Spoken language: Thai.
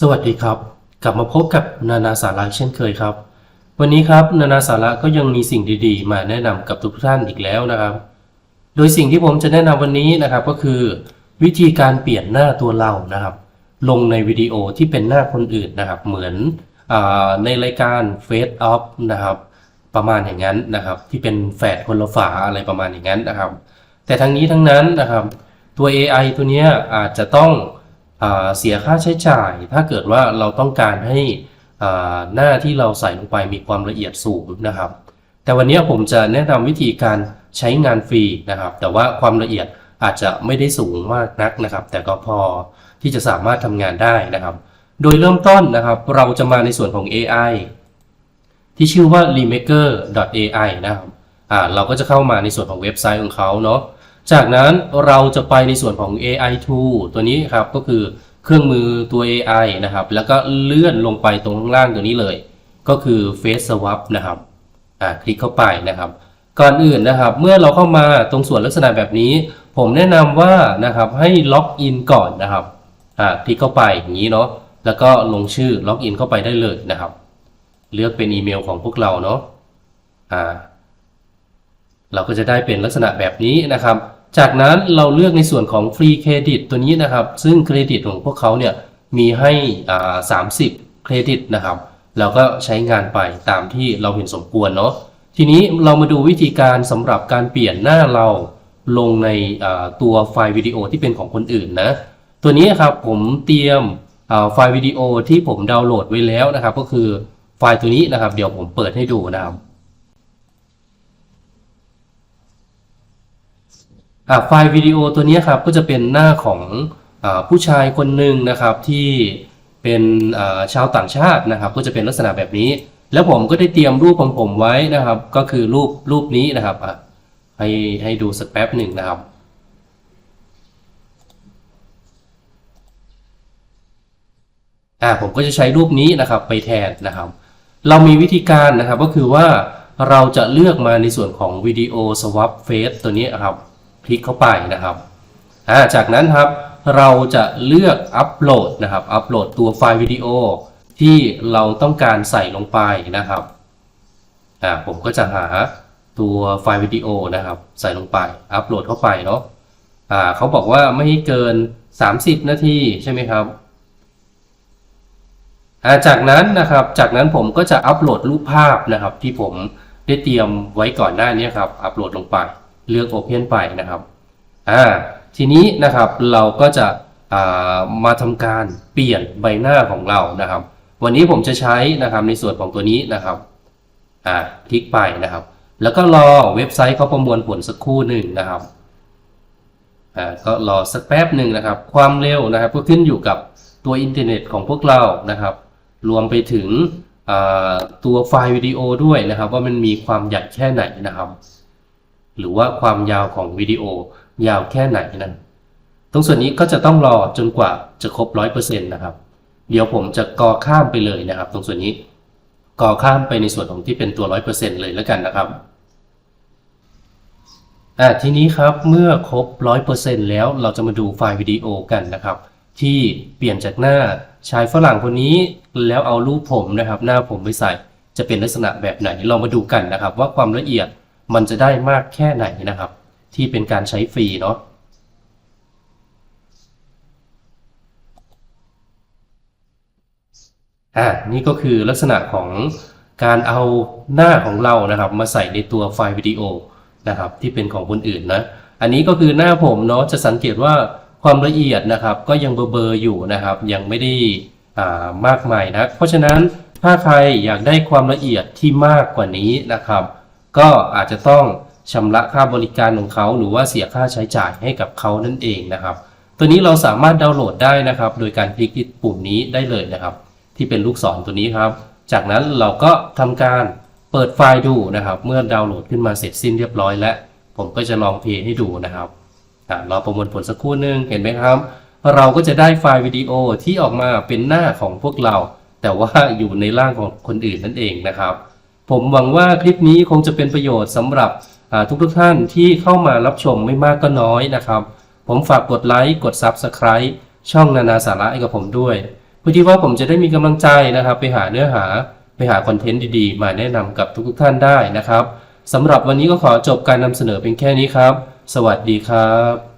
สวัสดีครับ กลับมาพบกับนานาสาระเช่นเคยครับ วันนี้ครับนานาสาระก็ยังมีสิ่งดีๆ มาแนะนำกับทุกท่านอีกแล้วนะครับ โดยสิ่งที่ผมจะแนะนำวันนี้นะครับก็คือ วิธีการเปลี่ยนหน้าตัวเรานะครับ ลงในวิดีโอที่เป็นหน้าคนอื่นนะครับ เหมือนอในรายการ Face Off นะครับ ประมาณอย่างนั้นนะครับ ที่เป็นแฝดคนละฝาอะไรประมาณอย่างนั้นนะครับ แต่ทั้งนี้ทั้งนั้นนะครับ ตัว AI ตัวนี้อาจจะต้อง เสียค่าใช้จ่าย ถ้าเกิดว่าเราต้องการให้หน้าที่เราใส่ลงไปมีความละเอียดสูงนะครับ แต่วันนี้ผมจะแนะนำวิธีการใช้งานฟรีนะครับ แต่ว่าความละเอียดอาจจะไม่ได้สูงมากนักนะครับ แต่ก็พอที่จะสามารถทำงานได้นะครับ โดยเริ่มต้นนะครับ เราจะมาในส่วนของ AI ที่ชื่อว่า remaker.ai นะครับเราก็จะเข้ามาในส่วนของเว็บไซต์ของเขาเนาะ จากนั้นเราจะไปในส่วนของ AI tool ตัวนี้ครับก็คือเครื่องมือตัว AI นะครับ แล้วก็เลื่อนลงไปตรงข้างล่างตัวนี้เลย ก็คือ Face Swap นะครับอ่าคลิกเข้าไปนะครับ ก่อนอื่นนะครับ เมื่อเราเข้ามาตรงส่วนลักษณะแบบนี้ ผมแนะนำว่านะครับให้ล็อกอินก่อนนะครับอ่าคลิกเข้าไปอย่างนี้เนาะแล้วก็ลงชื่อล็อกอินเข้าไปได้เลยนะครับ เลือกเป็นอีเมลของพวกเราเนาะอ่าเราก็จะได้เป็นลักษณะแบบนี้นะครับ จากนั้นเราเลือกในส่วนของฟรีเครดิตตัวนี้นะครับ ซึ่งเครดิตของพวกเขาเนี่ยมีให้อ่า30เครดิตนะครับ เราก็ใช้งานไปตามที่เราเห็นสมควรเนาะ ทีนี้เรามาดูวิธีการสำหรับการเปลี่ยนหน้าเราลงในตัวไฟล์วิดีโอที่เป็นของคนอื่นนะ ตัวนี้ครับผมเตรียมไฟล์วิดีโอที่ผมดาวน์โหลดไว้แล้วนะครับ ก็คือไฟล์ตัวนี้นะครับ เดี๋ยวผมเปิดให้ดูนะครับ อ่า ไฟล์วิดีโอตัวนี้ครับก็จะเป็นหน้าของอผู้ชายคนหนึ่งนะครับที่เป็นชาวต่างชาตินะครับ ก็จะเป็นลักษณะแบบนี้ แล้วผมก็ได้เตรียมรูปของผมไว้นะครับ ก็คือรูปรูปนี้นะครับให้ให้ดูสักแป๊บหนึ่งนะครับ่าผมก็จะใช้รูปนี้นะครับไปแทนนะครับ เรามีวิธีการนะครับก็คือว่าเราจะเลือกมาในส่วนของวิดีโอ swap face ตัวนี้นครับ คลิกเข้าไปนะครับาจากนั้นครับเราจะเลือกอัปโหลดนะครับอัปโหลดตัวไฟล์วิดีโอที่เราต้องการใส่ลงไปนะครับผมก็จะหาตัวไฟล์วิดีโอนะครับ ใส่ลงไปอัปโหลดเข้าไปเนาะเขาบอกว่าไม่ให้เกิน 30 นาทีใช่ไหมครับาจากนั้นนะครับจากนั้นผมก็จะอัปโหลดรูปภาพนะครับ ที่ผมได้เตรียมไว้ก่อนหน้านี้ครับอัปโหลดลงไป เลือก Open ไปนะครับอ่าทีนี้นะครับเราก็จะอ่ามาทำการเปลี่ยนใบหน้าของเรานะครับ วันนี้ผมจะใช้นะครับในส่วนของตัวนี้นะครับอ่าคลิกไปนะครับ แล้วก็รอเว็บไซต์เขาประมวลผลสักครู่หนึ่งนะครับอ่าก็รอสักแป๊บหนึ่งนะครับ ความเร็วนะครับก็ขึ้นอยู่กับตัวอินเทอร์เน็ตของพวกเรานะครับ รวมไปถึงอ่าตัวไฟล์วิดีโอด้วยนะครับ ว่ามันมีความใหญ่แค่ไหนนะครับ หรือว่าความยาวของวิดีโอยาวแค่ไหนนะตรงส่วนนี้ก็จะต้องรอจนกว่าจะครบร้อยเปอร์เซ็นต์นะครับ เดี๋ยวผมจะกอข้ามไปเลยนะครับ ตรงส่วนนี้กอข้ามไปในส่วนของที่เป็นตัวร้อยเปอร์เซ็นต์เลยแล้วกันนะครับอ่าทีนี้ครับเมื่อครบร้อยเปอร์เซ็นต์แล้วเราจะมาดูไฟล์วิดีโอกันนะครับ ที่เปลี่ยนจากหน้าชายฝรั่งคนนี้แล้วเอารูปผมนะครับ หน้าผมไปใส่จะเป็นลักษณะแบบไหน เรามาดูกันนะครับ ว่าความละเอียด มันจะได้มากแค่ไหนนะครับ ที่เป็นการใช้ฟรีเนาะอ่านี่ก็คือลักษณะของการเอาหน้าของเรานะครับ มาใส่ในตัวไฟล์วิดีโอนะครับ ที่เป็นของคนอื่นนะอันนี้ก็คือหน้าผมเนาะจะสังเกตว่าความละเอียดนะครับ ก็ยังเบลอๆอยู่นะครับ ยังไม่ได้อ่ามากมายนะเพราะฉะนั้นถ้าใครอยากได้ความละเอียดที่มากกว่านี้นะครับ ก็อาจจะต้องชำระค่าบริการของเขาหรือว่าเสียค่าใช้จ่ายให้กับเขานั่นเองนะครับ ตัวนี้เราสามารถดาวน์โหลดได้นะครับ โดยการคลิกที่ปุ่มนี้ได้เลยนะครับ ที่เป็นลูกศรตัวนี้ครับ จากนั้นเราก็ทำการเปิดไฟล์ดูนะครับ เมื่อดาวน์โหลดขึ้นมาเสร็จสิ้นเรียบร้อยแล้ว ผมก็จะลองเพลย์ให้ดูนะครับอ่ารอประมวลผลสักครู่นึงเห็นไหมครับ เราก็จะได้ไฟล์วิดีโอที่ออกมาเป็นหน้าของพวกเรา แต่ว่าอยู่ในร่างของคนอื่นนั่นเองนะครับ ผมหวังว่าคลิปนี้คงจะเป็นประโยชน์สำหรับทุกทุกๆท่านที่เข้ามารับชมไม่มากก็น้อยนะครับ ผมฝากกดไลค์กด Subscribe ช่องนานาสาระให้กับผมด้วยเพื่อที่ว่าผมจะได้มีกำลังใจนะครับ ไปหาเนื้อหาไปหาคอนเทนต์ดีๆ มาแนะนำกับทุกๆท่านได้นะครับสำหรับวันนี้ก็ขอจบการนำเสนอเป็นแค่นี้ครับ สวัสดีครับ